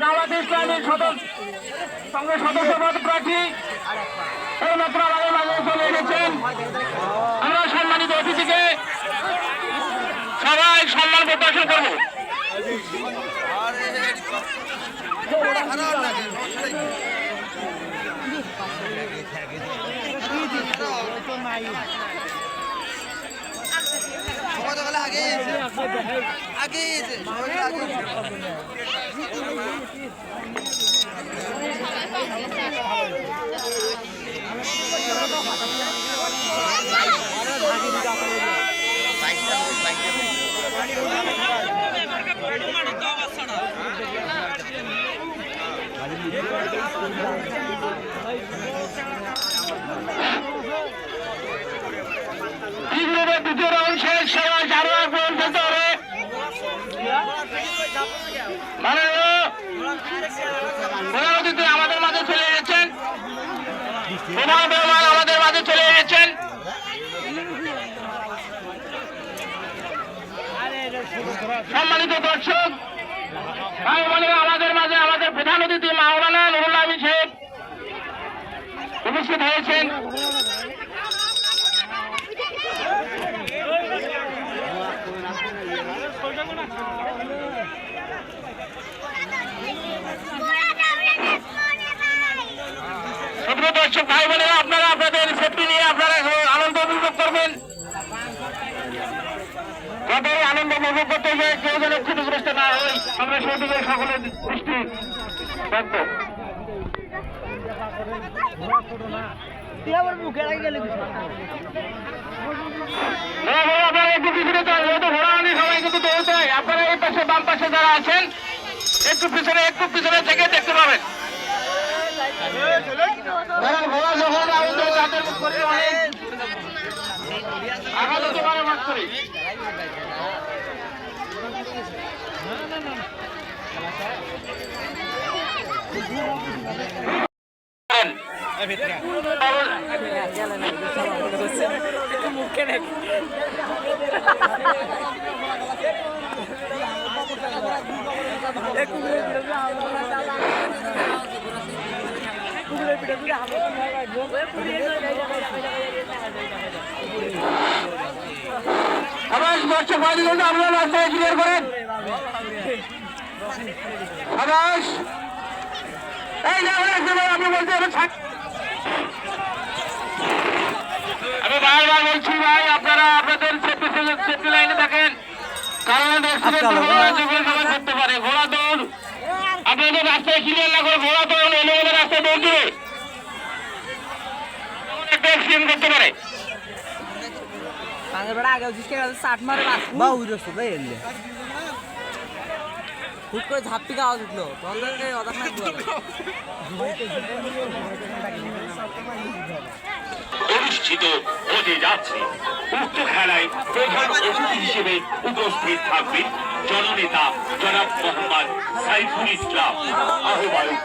জামাত ইসলামী সদস্য, সঙ্গে সদস্য পদ প্রার্থী এইমাত্র আমাদের মাঝে চলে এসেছেন। আমরা সম্মানিত অতিথিকে সবাই সম্মান প্রদর্শন করব। সবাই আগে আগে মিনিটের দ্বিতীয় রাউন্ড প্রধান আমাদের মাঝে চলে এসেছেন প্রধান মেহমান আমাদের মাঝে চলে এসেছেন সম্মানিত দর্শক ভাই বোনেরা, আমাদের মাঝে আমাদের প্রধান অতিথি মাওলানা নুরুল আমিন উপস্থিত হয়েছেন দর্শক ভাই আপনারা আপনাদের সেফটি নিয়ে আপনারা আনন্দ উপভোগ করবেন। যাতে আনন্দ উপভোগ করতে গিয়ে কেউ যেন ক্ষতিগ্রস্ত না হয় আমরা সকলের দৃষ্টি রাখব। হ্যাঁ, বাম পাশে যারা আছেন একটু পিছনে একটু পিছনে থেকে দেখতে পাবেন। ঘোড়া যখন আউট হয় তাদের করে অনেক আঘাত হতে পারে মাঠ করে আবার দর্শক বাড়ি কিন্তু আপনারা রাস্তায় ক্লিয়ার করেন আবাস। এই আপনি বলতে আমি বারবার বলছি ভাই আপনারা আপনাদের সেফটি সেফটি লাইনে থাকেন। কারণ অ্যাক্সিডেন্ট সবাই করতে পারে। ঘোড়া দৌড়। আপনাদের রাস্তায় ক্লিয়ার না করে ঘোড়া দৌড় এলোমেলো রাস্তায় দৌড় উড়ে সবাই এলে হুট করে ঝাপ্পি আওয়াজ উঠল। তখন অদার না অনুষ্ঠিত হতে যাচ্ছে উক্ত খেলায় প্রধান অতিথি হিসেবে উপস্থিত থাকবেন জননেতা জনাব মোহাম্মদ সাইফুল ইসলাম আহ্বায়ক।